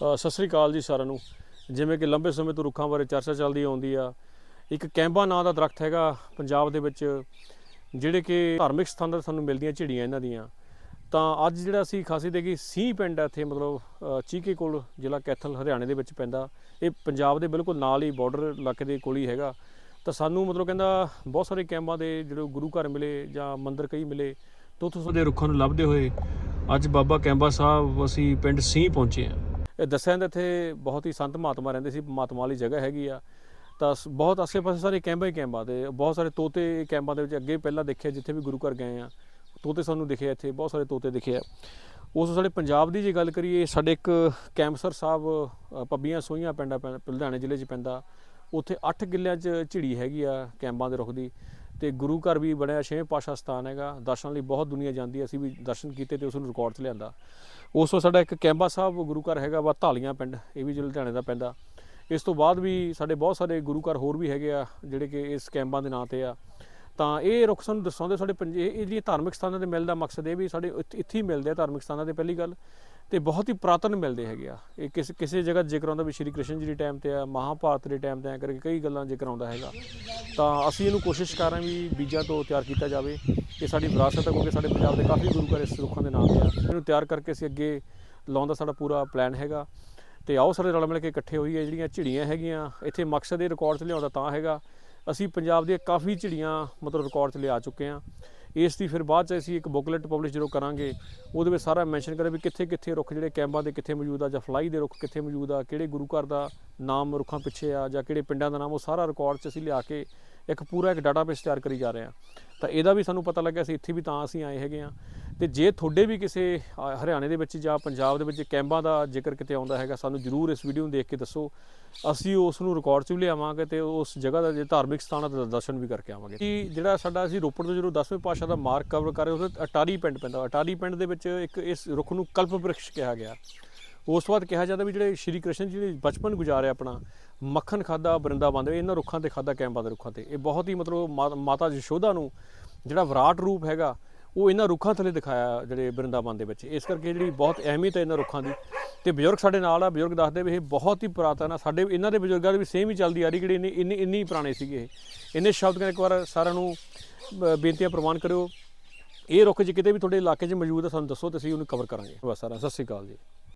ਸਤਿ ਸ੍ਰੀ ਅਕਾਲ ਜੀ ਸਾਰਿਆਂ ਨੂੰ। ਜਿਵੇਂ ਕਿ ਲੰਬੇ ਸਮੇਂ ਤੋਂ ਰੁੱਖਾਂ ਬਾਰੇ ਚਰਚਾ ਚੱਲਦੀ ਆਉਂਦੀ ਆ, ਇੱਕ ਕੈਂਬਾ ਨਾਂ ਦਾ ਦਰਖਤ ਹੈਗਾ ਪੰਜਾਬ ਦੇ ਵਿੱਚ, ਜਿਹੜੇ ਕਿ ਧਾਰਮਿਕ ਸਥਾਨਾਂ ਤੇ ਸਾਨੂੰ ਮਿਲਦੀਆਂ ਝਿੜੀਆਂ ਇਹਨਾਂ ਦੀਆਂ। ਤਾਂ ਅੱਜ ਜਿਹੜਾ ਅਸੀਂ ਖਾਸੀ ਦੇ ਕਿ ਸੀ ਪਿੰਡ ਇੱਥੇ, ਮਤਲਬ ਚੀਕੇ ਕੋਲ, ਜ਼ਿਲ੍ਹਾ ਕੈਥਲ, ਹਰਿਆਣੇ ਦੇ ਵਿੱਚ ਪੈਂਦਾ। ਇਹ ਪੰਜਾਬ ਦੇ ਬਿਲਕੁਲ ਨਾਲ ਹੀ ਬਾਰਡਰ ਇਲਾਕੇ ਦੇ ਕੋਲ ਹੀ ਹੈਗਾ। ਤਾਂ ਸਾਨੂੰ ਮਤਲਬ ਕਹਿੰਦਾ ਬਹੁਤ ਸਾਰੇ ਕੈਂਬਾਂ ਦੇ ਜਿਹੜੇ ਗੁਰੂ ਘਰ ਮਿਲੇ ਜਾਂ ਮੰਦਿਰ ਕਈ ਮਿਲੇ, ਤੋਂ ਉੱਥੋਂ ਦੇ ਰੁੱਖਾਂ ਨੂੰ ਲੱਭਦੇ ਹੋਏ ਅੱਜ ਬਾਬਾ ਕੈਂਬਾ ਸਾਹਿਬ ਅਸੀਂ ਪਿੰਡ ਸੀ ਪਹੁੰਚੇ ਹਾਂ। ਇਹ ਦੱਸਿਆ ਜਾਂਦਾ ਇੱਥੇ ਬਹੁਤ ਹੀ ਸੰਤ ਮਹਾਤਮਾ ਰਹਿੰਦੇ ਸੀ ਮਹਾਤਮਾ ਵਾਲੀ ਜਗ੍ਹਾ ਹੈਗੀ ਆ। ਤਾਂ ਬਹੁਤ ਆਸੇ-ਪਾਸੇ ਸਾਰੇ ਕੈਂਬਾਂ ਹੀ ਕੈਂਬਾਂ ਤੇ ਬਹੁਤ ਸਾਰੇ ਤੋਤੇ ਕੈਂਬਾਂ ਦੇ ਵਿੱਚ ਅੱਗੇ ਪਹਿਲਾਂ ਦੇਖਿਆ ਜਿੱਥੇ ਵੀ ਗੁਰੂ ਘਰ ਗਏ ਆ ਤੋਤੇ ਸਾਨੂੰ ਦਿਖੇ ਇੱਥੇ ਬਹੁਤ ਸਾਰੇ ਤੋਤੇ ਦਿਖੇ ਆ। ਉਸ ਸਾਡੇ ਪੰਜਾਬ ਦੀ ਜੇ ਗੱਲ ਕਰੀਏ ਸਾਡੇ ਇੱਕ ਕੈਂਪਸਰ ਸਾਹਿਬ ਅ, ਪੱਬੀਆਂ ਸੋਈਆਂ ਪਿੰਡਾ ਪੈਂ- ਲੁਧਿਆਣੇ ਜ਼ਿਲ੍ਹੇ 'ਚ ਪੈਂਦਾ। ਉੱਥੇ 8 ਕਿੱਲਿਆਂ 'ਚ ਝਿੜੀ ਹੈਗੀ ਆ ਕੈਂਬਾਂ ਦੇ ਰੁੱਖ ਦੀ। ਤੇ ਗੁਰੂ ਘਰ ਵੀ ਬਣਿਆ, ਛੇਵੇਂ ਪਾਸ਼ਾ ਸਥਾਨ ਹੈਗਾ। ਦਰਸ਼ਨ ਲਈ ਬਹੁਤ ਦੁਨੀਆ ਜਾਂਦੀ ਹੈ। ਅਸੀਂ ਵੀ ਦਰਸ਼ਨ ਕੀਤੇ ਤੇ ਉਸ ਨੂੰ ਰਿਕਾਰਡ 'ਚ ਲਿਆਂਦਾ। ਉਸ ਤੋਂ ਸਾਡਾ ਇੱਕ ਕੈਂਬਾ ਸਾਹਿਬ ਗੁਰੂ ਘਰ ਹੈਗਾ ਵਾ, ਧਾਲੀਆਂ ਪਿੰਡ, ਇਹ ਵੀ ਜ਼ਿਲ੍ਹਾ ਲੁਧਿਆਣੇ ਦਾ ਪੈਂਦਾ ਇਸ ਤੋਂ ਬਾਅਦ ਵੀ ਸਾਡੇ ਬਹੁਤ ਸਾਰੇ ਗੁਰੂ ਘਰ ਹੋਰ ਵੀ ਹੈਗੇ ਆ, ਜਿਹੜੇ ਕਿ ਇਸ ਕੈਂਬਾਂ ਦੇ ਨਾਂ ਤੇ ਆ। ਤਾਂ ਇਹ ਰੁੱਖ ਸਾਨੂੰ ਦਰਸਾਉਂਦੇ ਸਾਡੇ ਪੰਜ ਇਹ ਇਹ ਜਿਹੜੀਆਂ ਧਾਰਮਿਕ ਸਥਾਨਾਂ 'ਤੇ ਮਿਲਦਾ ਮਕਸਦ ਇਹ ਵੀ ਸਾਡੇ ਇੱਥੇ ਹੀ ਮਿਲਦੇ ਆ ਧਾਰਮਿਕ ਸਥਾਨਾਂ 'ਤੇ, ਪਹਿਲੀ ਗੱਲ। ਤੇ ਬਹੁਤ ਹੀ ਪ੍ਰਾਤਨ ਮਿਲਦੇ ਹੈਗੇ ਆ। ਇਹ ਕਿਸੇ ਕਿਸੇ ਜਗ੍ਹਾ ਜ਼ਿਕਰ ਆਉਂਦਾ ਵੀ ਸ਼੍ਰੀ ਕ੍ਰਿਸ਼ਨ ਜੀ ਦੇ ਟਾਈਮ ਤੇ ਆ, ਮਹਾਭਾਰਤ ਦੇ ਟਾਈਮ ਤੇ ਆ ਕਰਕੇ ਕਈ ਗੱਲਾਂ ਜ਼ਿਕਰ ਆਉਂਦਾ ਹੈਗਾ। ਤਾਂ ਅਸੀਂ ਇਹਨੂੰ ਕੋਸ਼ਿਸ਼ ਕਰ ਰਹੇ ਹਾਂ ਵੀ ਬੀਜਾਂ ਤੋਂ ਤਿਆਰ ਕੀਤਾ ਜਾਵੇ। ਇਹ ਸਾਡੀ ਵਿਰਾਸਤ ਹੈ ਕਿਉਂਕਿ ਸਾਡੇ ਪੰਜਾਬ ਦੇ ਕਾਫੀ ਗੁਰੂ ਘਰ ਇਸ ਰੁੱਖਾਂ ਦੇ ਨਾਮ ਤੇ ਆ। ਇਹਨੂੰ ਤਿਆਰ ਕਰਕੇ ਅਸੀਂ ਅੱਗੇ ਲਾਉਣ ਦਾ ਸਾਡਾ ਪੂਰਾ ਪਲਾਨ ਹੈਗਾ। ਤੇ ਆਓ ਸਾਰੇ ਰਲ ਮਿਲ ਕੇ ਇਕੱਠੇ ਹੋਈਏ। ਜਿਹੜੀਆਂ ਝਿੜੀਆਂ ਹੈਗੀਆਂ, ਇੱਥੇ ਮਕਸਦ ਇਹ ਰਿਕਾਰਡ 'ਚ ਲਿਆਉਂਦਾ ਤਾਂ ਹੈਗਾ। ਅਸੀਂ ਪੰਜਾਬ ਦੀਆਂ ਕਾਫੀ ਝਿੜੀਆਂ ਮਤਲਬ ਰਿਕਾਰਡ 'ਚ ਲਿਆ ਚੁੱਕੇ ਹਾਂ। ਇਸ ਦੀ ਫਿਰ ਬਾਅਦ 'ਚ ਅਸੀਂ ਇੱਕ ਬੁਕਲੇਟ ਪਬਲਿਸ਼ ਜਦੋਂ ਕਰਾਂਗੇ, ਉਹਦੇ ਵਿੱਚ ਸਾਰਾ ਮੈਂਸ਼ਨ ਕਰੇ ਵੀ ਕਿੱਥੇ ਕਿੱਥੇ ਰੁੱਖ ਜਿਹੜੇ ਕੈਂਬਾਂ ਦੇ ਕਿੱਥੇ ਮੌਜੂਦ ਆ ਜਾਂ ਫਲਾਈ ਦੇ ਰੁੱਖ ਕਿੱਥੇ ਮੌਜੂਦ ਆ, ਕਿਹੜੇ ਗੁਰੂ ਘਰ ਦਾ ਨਾਮ ਰੁੱਖਾਂ ਪਿੱਛੇ ਆ ਜਾਂ ਕਿਹੜੇ ਪਿੰਡਾਂ ਦਾ ਨਾਮ, ਉਹ ਸਾਰਾ ਰਿਕਾਰਡ 'ਚ ਅਸੀਂ ਲਿਆ ਕੇ ਇੱਕ ਪੂਰਾ ਇੱਕ ਡਾਟਾਬੇਸ ਤਿਆਰ ਕਰੀ ਜਾ ਰਹੇ ਹਾਂ। ਤਾਂ ਇਹਦਾ ਵੀ ਸਾਨੂੰ ਪਤਾ ਲੱਗਿਆ ਸੀ, ਇੱਥੇ ਵੀ ਤਾਂ ਅਸੀਂ ਆਏ ਹੈਗੇ ਆ ਤੇ ਜੇ ਤੁਹਾਡੇ ਵੀ ਕਿਸੇ ਹਰਿਆਣੇ ਦੇ ਵਿੱਚ ਜਾਂ ਪੰਜਾਬ ਦੇ ਵਿੱਚ ਕੈਂਬਾਂ ਦਾ ਜ਼ਿਕਰ ਕਿਤੇ ਆਉਂਦਾ ਹੈਗਾ, ਸਾਨੂੰ ਜਰੂਰ ਇਸ ਵੀਡੀਓ ਨੂੰ ਦੇਖ ਕੇ ਦੱਸੋ। ਅਸੀਂ ਉਸ ਨੂੰ ਰਿਕਾਰਡ 'ਚ ਵੀ ਲਿਆਵਾਂਗੇ ਤੇ ਉਸ ਜਗ੍ਹਾ ਦਾ, ਜੇ ਧਾਰਮਿਕ ਸਥਾਨਾਂ ਦਾ ਦਰਸ਼ਨ ਵੀ ਕਰਕੇ ਆਵਾਂਗੇ। ਕਿ ਜਿਹੜਾ ਸਾਡਾ ਅਸੀਂ ਰੋਪੜ ਤੋਂ ਜਦੋਂ 10ਵੇਂ ਪਾਸ਼ਾ ਦਾ ਮਾਰਕ ਕਵਰ ਕਰ ਰਹੇ ਉਹਦੇ ਅਟਾਰੀ ਪਿੰਡ ਪੈਂਦਾ। ਅਟਾਰੀ ਪਿੰਡ ਦੇ ਵਿੱਚ ਇੱਕ ਇਸ ਰੁੱਖ ਨੂੰ ਕਲਪ ਬ੍ਰਿਕਸ਼ ਕਿਹਾ ਗਿਆ। ਉਸ ਤੋਂ ਬਾਅਦ ਕਿਹਾ ਜਾਂਦਾ ਵੀ ਜਿਹੜੇ ਸ਼੍ਰੀ ਕ੍ਰਿਸ਼ਨ ਜੀ ਨੇ ਬਚਪਨ ਗੁਜ਼ਾਰਿਆ ਆਪਣਾ, ਮੱਖਣ ਖਾਦਾ ਬਰਿੰਦਾਬਨ ਦੇ, ਇਹਨਾਂ ਰੁੱਖਾਂ ਤੇ ਖਾਦਾ ਕੈਂਪਾਂ ਦੇ ਰੁੱਖਾਂ ਤੇ। ਇਹ ਬਹੁਤ ਹੀ ਮਤਲਬ ਮਾ- ਮਾਤਾ ਯਸ਼ੋਦਾ ਨੂੰ ਜਿਹੜਾ ਵਿਰਾਟ ਰੂਪ ਹੈਗਾ ਉਹ ਇਹਨਾਂ ਰੁੱਖਾਂ ਥੱਲੇ ਦਿਖਾਇਆ ਜਿਹੜੇ ਬਰਿੰਦਾਬਨ ਦੇ ਵਿੱਚ। ਇਸ ਕਰਕੇ ਜਿਹੜੀ ਬਹੁਤ ਅਹਿਮੀਅਤ ਹੈ ਇਹਨਾਂ ਰੁੱਖਾਂ ਦੀ। ਤੇ ਬਜ਼ੁਰਗ ਸਾਡੇ ਨਾਲ ਆ, ਬਜ਼ੁਰਗ ਦੱਸਦੇ ਵੀ ਇਹ ਬਹੁਤ ਹੀ ਪੁਰਾਤਨ ਆ। ਸਾਡੇ ਇਹਨਾਂ ਦੇ ਬਜ਼ੁਰਗਾਂ ਦੇ ਵੀ ਸੇਮ ਹੀ ਚੱਲਦੀ ਆ ਰਹੀ, ਜਿਹੜੇ ਇੰਨੇ ਇੰਨੇ ਇੰਨੇ ਪੁਰਾਣੇ ਸੀਗੇ ਇਹ। ਇੰਨੇ ਸ਼ਬਦ ਕਹਿੰਦੇ, ਇੱਕ ਵਾਰ ਸਾਰਿਆਂ ਨੂੰ ਬੇਨਤੀਆਂ ਪ੍ਰਵਾਨ ਕਰਿਓ। ਇਹ ਰੁੱਖ ਜੇ ਕਿਤੇ ਵੀ ਤੁਹਾਡੇ ਇਲਾਕੇ 'ਚ ਮੌਜੂਦ ਆ, ਸਾਨੂੰ ਦੱਸੋ ਤੇ ਅਸੀਂ ਉਹਨੂੰ ਕਵਰ ਕਰਾਂਗੇ। ਬਸ ਸਾਰਾ ਸਤਿ ਸ਼੍ਰੀ ਅਕਾਲ ਜੀ।